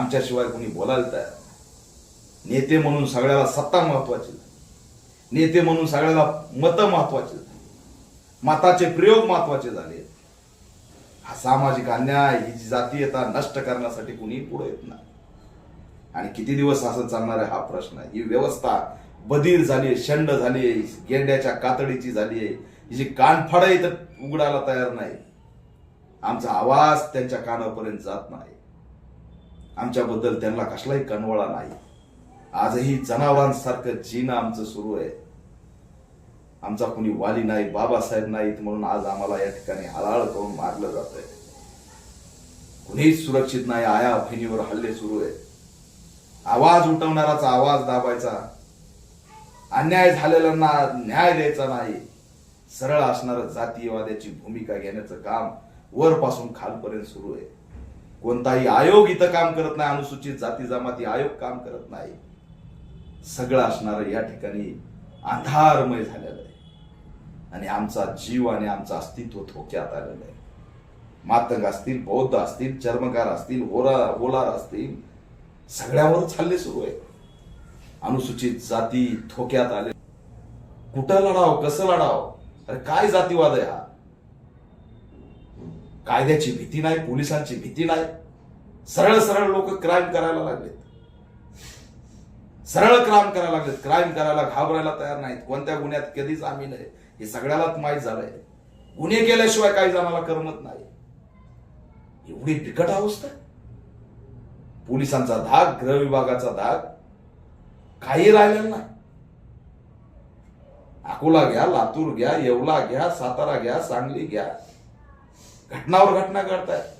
आमच्याशिवाय कोणी बोलायला तयार नेते म्हणून सगळ्याला सत्ता महत्वाची. नेते म्हणून सगळ्याला मतं महत्वाची. झाली. मताचे प्रयोग महत्त्वाचे झाले. हा सामाजिक अन्याय ही जी जातीयता नष्ट करण्यासाठी कुणी पुढे येत नाही. आणि किती दिवस असं चालणार आहे हा प्रश्न आहे. ही व्यवस्था बधीर झाली शंड झाली गेंड्याच्या कातडीची झाली आहे जी कानफाड आहे तर उघडायला तयार नाही. आमचा आवाज त्यांच्या कानापर्यंत जात नाही. आमच्याबद्दल त्यांना कसलाही कनवळा नाही. आजही जनावरांसारखं जीणं आमचं सुरू आहे. आमचा कुणी वाली नाही बाबासाहेब नाहीत म्हणून आज आम्हाला या ठिकाणी हलाळ करून मारलं जात आहे कुणीच सुरक्षित नाही आया बहिणीवर हल्ले सुरू आहे आवाज उठवणाराचा आवाज दाबायचा. अन्याय झालेल्यांना न्याय द्यायचा नाही. सरळ असणारं जातीयवाद्याची भूमिका घेण्याचं काम वरपासून खालपर्यंत सुरू आहे. कोणताही आयोग इथं काम करत नाही अनुसूचित जाती जमाती आयोग काम करत नाही. सगळं असणारं या ठिकाणी अंधारमय झालेलं आहे. आणि आमचा जीव आणि आमचं अस्तित्व धोक्यात आलेलं आहे. मातंग असतील बौद्ध असतील चर्मकार असतील होरा होलार असतील सगळ्यावरच हल्ले सुरू आहे अनुसूचित जाती धोक्यात आले. कुठं लढाव कसं लढाव? अरे काय जातीवाद आहे हा? कायद्याची भीती नाही पोलिसांची भीती नाही. सरळ सरळ लोक क्राईम करायला लागलेत. सरळ क्राईम करायला लागलेत. क्राईम करायला घाबरायला तयार नाहीत. कोणत्या गुन्ह्यात कधीच आम्ही नाही. हे सगळ्यालाच माहीत झालंय. गुन्हे केल्याशिवाय काही जणाला करमत नाही. एवढी बिकट अवस्था? पोलिसांचा धाक गृह विभागाचा धाक काही राहिलेला नाही. अकोला घ्या लातूर घ्या येवला घ्या सातारा घ्या सांगली घ्या. घटनावर घटना घडतायत